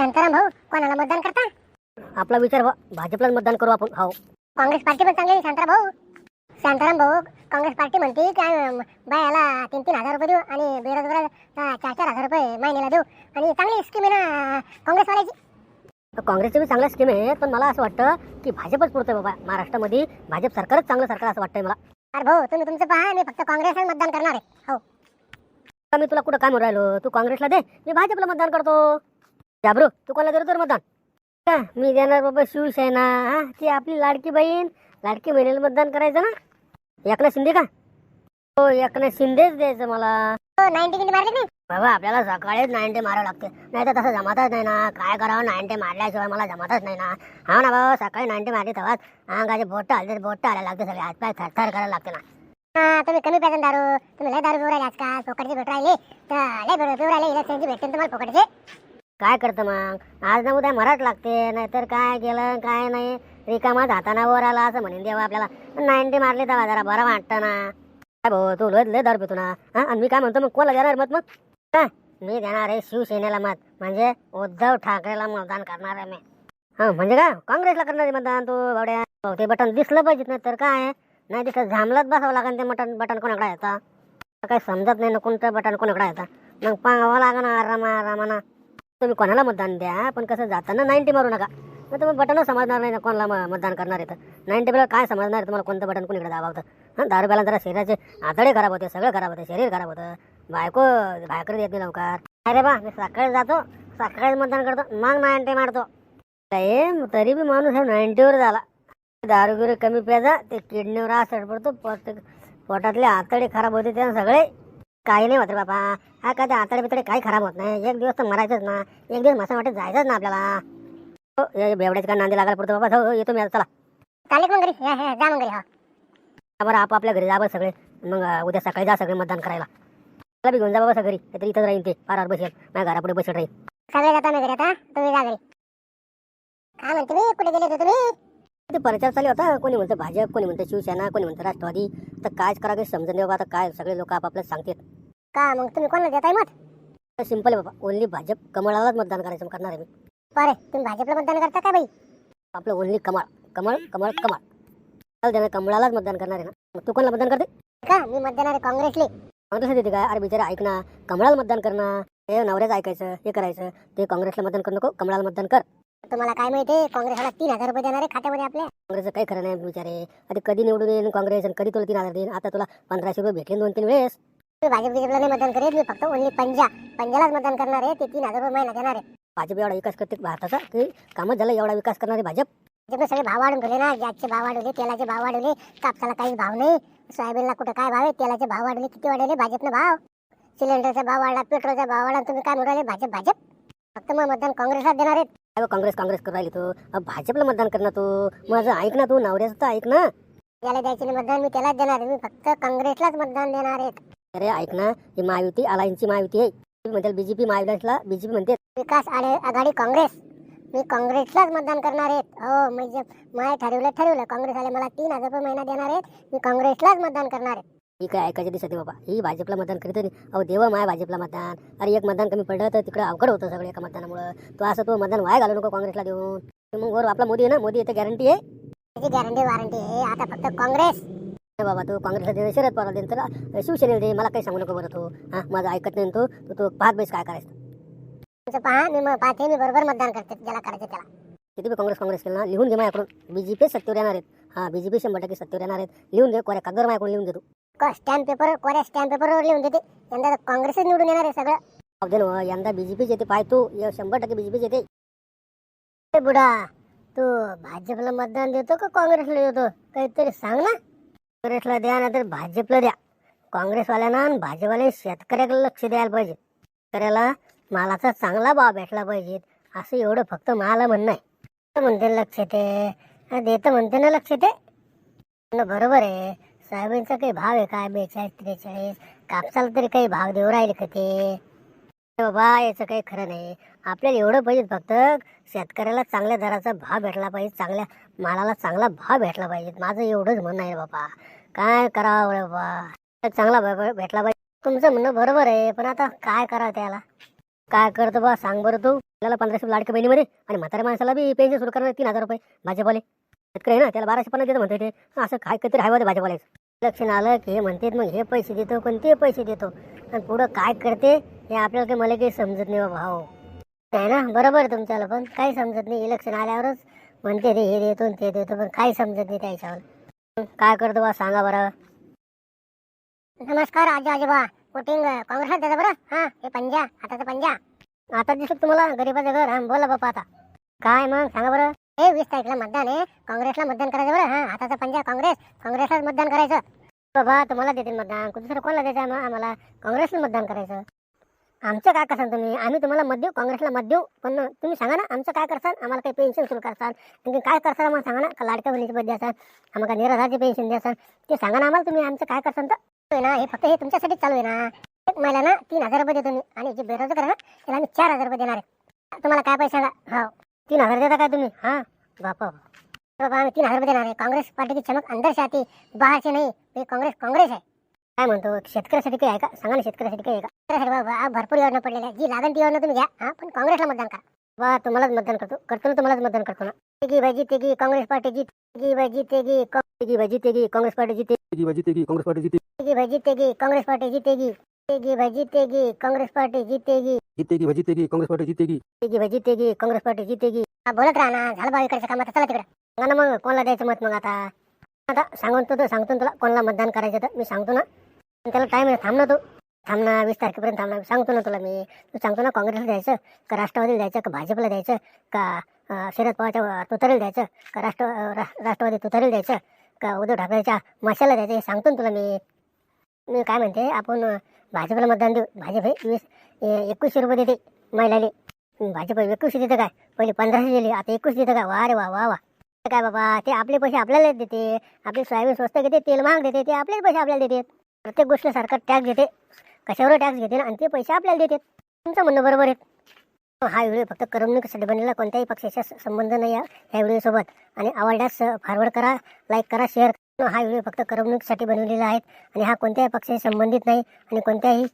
शांताराम भाऊ. कोणाला मतदान करता? आपला विचार भाजपलाच मतदान करू आपण. हो काँग्रेस पार्टी पण चांगली आहे, शांताराम भाऊ. शांताराम भाऊ. काँग्रेस पार्टी म्हणते की आम्ही बायाला तीन तीन हजार रुपये देऊ आणि बेरोजगार चार चार हजार रुपये महिन्याला देऊ. आणि चांगली स्कीम आहे ना काँग्रेसवाल्याची. काँग्रेसची बी चांगल्या स्कीम आहे पण मला असं वाटतं की भाजपच पुरतोय बाबा. महाराष्ट्रामध्ये भाजप सरकारच चांगलं सरकार असं वाटतंय मला. अरे भाऊ तुम्ही तुमचं पहा. मी फक्त काँग्रेसला मतदान करणार आहे. हो. मी तुला कुठं काय म्हणून राहिलो? तू काँग्रेसला दे. मी भाजपला मतदान करतो. जाबरू तू कोणाला देतो मतदान? का मी देणार बाबा शिवसेना. हा ती आपली लाडकी बहीण. लाडकी बहिणीला मतदान करायचं ना? एकनाथ शिंदे का? हो एकनाथ शिंदेच द्यायचं मला. नाईन्टी किती मारले नाही बाबा आपल्याला सकाळीच नाईन्टी मारावं लागते. नाही तर तसं जमतच नाही ना. काय करावं? नाईन्टी मारल्याशिवाय मला जमतच नाही ना. हा ना भाऊ सकाळी नाईन्टी मारली तेव्हाच अंगाचे बोट आले बोट आले लागते सगळे. हातपाय थरथर करायला लागते ना. हा, तुम्ही कमी प्याजन दारू. तुम्ही लय दारू पिऊ राहिले आजकाल. फोकटचे भेट राहिले. तर लय भेट पिऊ राहिले. इलेक्शनची भेटते तुम्हाला फोकटचे काय करतं मग? आज ना उद्या मराठ लागते नाहीतर काय केलं काय नाही? रिकामा हाताना वर आला असं म्हणेन देवा आपल्याला. नाईन्टी मारली तेव्हा जरा बरं वाटतं ना. काय भाऊ तू लय लय दारू पितो ना? हा? आणि मी काय म्हणतो मग कोणाला देणार मत मग? का मी देणार आहे शिवसेनेला मत. म्हणजे उद्धव ठाकरेला मतदान करणार आहे मी. हा म्हणजे का काँग्रेसला करणार आहे मतदान तू बावड्या भाऊ ते बटन दिसलं पाहिजे नाही तर काय? नाही दिसलं झामलत बसावं लागेल ते बटन बटन कोणाकडे येतं काही समजत नाही ना कोणतं बटन कोणाकडे येतं मग पाहावं लागेल ना रमा रमाना. तुम्ही कोणाला मतदान द्या पण कसं जाताना नाईन्टी मारू नका. मग तुम्ही बटनच समजणार नाही ना कोणाला म- मतदान करणार आहे तर नाईन्टी बेला काय समजणार आहे तुम्हाला कोणतं बटन कुणीकडे दाबावतं? हां दारू प्याला जरा शरीराचे आतडे खराब होते सगळं खराब होते शरीर खराब होतं. बायको बायकडे येत नाही लवकर. अरे बा मी सकाळी जातो सकाळीच मतदान करतो मग नाईन्टी मारतो. काय तरी बी माणूस हा नाईन्टीवर झाला. दारू बिरू कमी प्याजा ते किडनीवर असर पडतो पोट पोटातले आतडे खराब होते ते सगळे काही नाही होत बाबा. हा ते आतडे बितडे काही खराब होत नाही. एक दिवस तर मरायचंच ना. एक दिवस मसा वाटत जायचंच ना आपल्याला. हो या बेवड्याच्या काय नांदी लागायला पडतो बाबा. हो येतो मी आता चला. चालेल का मग घरी. जा मग घरी हो. हा बरं आपापल्या घरी जा बरं सगळे. मग उद्या सकाळी जा सगळे मतदान करायला. मला बी घेऊन जा बाबा घरी तरी इथंच राहीन ते. पारावर बसेल माझ्या घरापुढे बसेल राहील सगळे जाता मी घरी आता? तुम्ही जा घरी. काय म्हणते मी? कुठे गेले होते तुम्ही? ते प्रचार चालू होता कोणी म्हणतं भाजप कोणी म्हणतं शिवसेना कोणी म्हणतं राष्ट्रवादी. तर कायच करा काही समजून नाही बाबा आता काय सगळे लोक आपापल्याला सांगतात. का? मग तुम्ही कोणाला देताय मत? सिंपल आहे बाबा. ओनली भाजप कमळालाच मतदान करायचं करणार आहे मी. बरे तुम्ही भाजपला मतदान करता का बाई? आपलं ओनली कमळ. कमळ कमळ कमळ. चालते ना कमळालाच मतदान करणार आहे ना. मग तू कोणाला मतदान करते? का? मी मत देणार आहे काँग्रेसले. काँग्रेसला देते काय? अरे बिचारे ऐक ना. कमळाला मतदान करणं हे नवऱ्याचं ऐकायचं हे करायचं. ते काँग्रेसला मतदान करू नको. कमळाला मतदान कर. तुम्हाला काय माहिती काँग्रेसला तीन हजार रुपये देणार आहे खात्यामध्ये आपल्या? काँग्रेसचं काही खरं नाही बिचारे. आता कधी निवडून येईन काँग्रेस आणि कधी तुला तीन हजार देईन? आता तुला पंधराशे रुपये भेटले दोन तीन वेळेस. मी भाजप बिजपला नाही मतदान करेल मी फक्त ओनली पंजा. पंजालाच मतदान करणार आहे ते तीन हजार रुपये महिना देणार आहे. भाजप एवढा विकास करते भारताचा? की कामच झालं एवढा विकास करणारे भाजप? भाजपने सगळे भाव वाढून ठेवले ना गॅसचे भाव वाढवले तेलाचे भाव वाढवले कापसाला काहीच भाव नाही. सोयाबीनला कुठं काय भाव आहे? तेलाचे भाव वाढवले किती वाढवले भाजपने भाव. सिलेंडरचा भाव वाढला पेट्रोलचा भाव वाढला तुम्ही काय म्हणून राहिले भाजप भाजप. फक्त मग मतदान काँग्रेसला देणार आहेत. काय काँग्रेस काँग्रेस करू राहिली तू. भाजपला मतदान कर ना तू. माझं ऐक ना तू नवऱ्याचं तर ऐक ना. ज्याला द्यायचे नाही मतदान मी त्यालाच देणार आहे. मी फक्त काँग्रेसलाच मतदान देणार आहेत अरे ऐक ना ही महायुती अलायन्सची महायुती आहे. म्हणते बीजेपी महाविकासला बीजेपी म्हणते. विकास आडे आघाडी काँग्रेस. मी काँग्रेसलाच मतदान करणार आहेत हो म्हणजे माय ठरवलं ठरवलं. काँग्रेसवाले मला तीन हजार रुपये महिना देणार आहेत. मी काँग्रेसलाच मतदान करणार आहे. ही काय ऐकायच्या दिसते बाबा. ही भाजपला मतदान करीत अहो देवा माय भाजपला मतदान. अरे एक मतदान कमी पडलं तर तिकडे अवघड होतं सगळं एका मतदानामुळं. तो असं तो मतदान वाया घालू नको काँग्रेसला देऊन. मग वर आपला मोदी आहे ना? मोदी येते गॅरंटी आहे? त्याची गॅरंटी वॉरंटी आहे. आता फक्त काँग्रेस. बाबा तू काँग्रेसला दे शरद पवार दे तर शिवसेनेला दे. मला काही सांगू नको बरं तू. हा माझं ऐकत नाही तू. तर तू पाहत बेस काय करायचं. तुमचं पहा मी मग पाहते मी बरोबर मतदान करते. ज्याला करायचं त्याला. किती बी काँग्रेस काँग्रेस केलं ना लिहून घे माझ्याकडून. बीजेपी सत्तेवर येणार आहेत. हा बीजेपी शंभर टक्के सत्तेवर येणार आहेत. लिहून घे कोऱ्या कागद माझ्याकडून लिहून घे तू. स्टॅम्प पेपर कोऱ्या स्टॅम्प पेपरवर लिहून देते? यंदा तर काँग्रेसच निवडून येणार आहे सगळं. ना यंदा बीजेपीच येते पाय तू. य- शंभर टक्के बीजेपीच येते. ए बुडा तू भाजपला मतदान देतो का काँग्रेसला देतो? काहीतरी सांग ना. काँग्रेसला द्या ना तर भाजपला द्या. काँग्रेसवाल्यांना आणि भाजपवाले शेतकऱ्याकडे लक्ष द्यायला पाहिजे. शेतकऱ्याला मालाचा चांगला भाव भेटला पाहिजे. असं एवढं फक्त मला म्हणणं आहे. म्हणते लक्ष ते. देतं म्हणते ना लक्ष ते. बरोबर आहे. सोयाबीनचा काही भाव आहे काय? बेचाळीस त्रेचाळीस कापसाला तरी काही भाव देऊ राहिले का ते? अरे बाबा याचं काही खरं नाही. आपल्याला एवढं पाहिजे फक्त शेतकऱ्याला चांगल्या दराचा भाव भेटला पाहिजे चांगल्या मालाला चांगला भाव भेटला पाहिजे. माझं एवढंच म्हणणं आहे बाबा. काय करावं रे बाबा? चांगला भेटला पाहिजे. तुमचं म्हणणं बरोबर आहे पण आता काय करा त्याला? काय करतो बा? सांग बरं तू. आपल्याला पंधराशे लाडक्या बहिणीमध्ये आणि म्हाताऱ्या माणसाला बी पेन्शन सुरू करणार तीन हजार रुपये. भाजीपाले. शेतकरी आहे ना त्याला बाराशे पन्नास देतो म्हणते ते. असं काय काहीतरी आहे बा इलेक्शन आलं की हे म्हणतात मग हे पैसे देतो पण ते पैसे देतो. आणि पुढं काय करते हे आपल्याला काही मला काही समजत नाही बाबा हो. भाऊ नाही ना? बरोबर तुमच्याला पण. काही समजत नाही. इलेक्शन आल्यावरच म्हणते ते हे देतो आणि ते देतो पण काही समजत नाही त्याच्यावर काय करतो बा सांगा बरं. नमस्कार आजी आजोबा. वोटिंग काँग्रेस द्यायचं बरं हा हे पंजा. हाताचं पंजा. आता दिसत तुम्हाला? गरीबाचं घर. हा बोला बापा आता. काय मग? सांगा बरं. हे वीस तारखेला मतदान आहे. काँग्रेसला मतदान करायचं बरं. हा हाताचा पंजा काँग्रेस. काँग्रेसलाच मतदान करायचं. बाबा तुम्हाला देतील मतदान. दुसरं कोणाला द्यायचं मग? आम्हाला. काँग्रेसला मतदान करायचं. आमचं काय करसान तुम्ही? आम्ही तुम्हाला मत देऊ. काँग्रेसला मत देऊ. पण तुम्ही सांगा ना आमचं काय करसान? आम्हाला काही पेन्शन सुरू करसान? आणखी काय करसान आम्हाला सांगा ना? का लाडक्या बहिणीचे पद द्यासान आम्हाला निराधारची पेन्शन द्यासान ते सांगा ना आम्हाला तुम्ही. आमचं काय करसान तर? ना. हे फक्त हे तुमच्यासाठी चालू आहे ना. एक ना तीन हजार रुपये देतो मी. आणि जे बेरोजगार आहे ना त्याला आम्ही चार हजार रुपये देणार आहे. तुम्हाला काय पैसे सांगा हो. तीन हजार देता काय तुम्ही? हां? बापा बाबा आम्ही तीन हजार देणार आहे. काँग्रेस पार्टी की चमक अंदर से आती बाहर से नहीं. हे काँग्रेस काँग्रेस आहे. काय म्हणतो शेतकऱ्यासाठी काही आहे का? सांगा ना शेतकऱ्यासाठी काही आहे का? त्यासाठी बाबा भरपूर योजना पडलेल्या आहे. जी लागेल ती योजना तुम्ही घ्या. हा? पण काँग्रेसला मतदान करा. बा तुम्हालाच मतदान करतो. करतो ना तुम्हालाच मतदान करतो ना. तेगी भाई जीतेगी काँग्रेस पार्टी जीतेगी भाई जीतेगी काँ- जीतेगी भाई जीतेगी काँग्रेस पार्टी जीते जीतेगी भाई जीतेगी कांग्रेस पार्टी जीतेगी. जीतेगी भाई जीतेगी काँग्रेस पार्टी जीतेगी. जीतेगी भाई जीतेगी. काँग्रेस पार्टी जीतेगी. जीतेगी भाई जीतेगी. कांग्रेस पार्टी जीतेगी. जीतेगी भाई जीतेगी. काँग्रेस पार्टी जीतेगी. हा, बोलत राहा ना. झालं बा इकडचं काम आता. चला तिकडे. सांगा ना मग. कोणाला द्यायचं मत मग आता? आता सांगून तो सांगतो ना तुला. कोणाला मतदान करायचं तर मी सांगतो ना. पण त्याला टाईम आहे. थांब ना तू. थांब ना. वीस तारखेपर्यंत थांब ना. सांगतो ना तुला मी. तू सांगतो ना काँग्रेसला द्यायचं का राष्ट्रवादीला द्यायचं का भाजपला द्यायचं का अं, शरद पवारच्या तुतारीला द्यायचं का राष्ट्र अं, रा- राष्ट्रवादी तुतारीला द्यायचं का उद्धव ठाकरेच्या मशाला द्यायचं हे सांगतो ना तुला मी. मी काय म्हणते? आपण अं, भाजपला मतदान देऊ. भाजप हे वीस एकवीसशे रुपये देते महिलाले. भाजप एकवीसशे देतं काय? पहिले पंधराशे दिले आता एकवीस देतं का वा रे वा वा. वा काय बाबा ते आपले पैसे आपल्यालाच देते. आपले सोयाबीन स्वस्त घेते तेल महाग देते ते आपले पैसे आपल्याला देते. प्रत्येक गोष्टीला सरकार टॅक्स देते कशावर टॅक्स घेते आणि ते पैसे आपल्याला देते. तुमचं म्हणणं बरोबर आहे. हो, हा व्हिडिओ फक्त करमणुकीसाठी बनलेला? कोणत्याही पक्षाचा संबंध नाही या ह्या व्हिडिओसोबत. आणि आवडल्यास फॉरवर्ड करा लाईक करा शेअर हा व्हिडिओ फक्त करमणुकीसाठी बनवलेला आहे आणि हा कोणत्याही पक्षाशी संबंधित नाही आणि कोणत्याही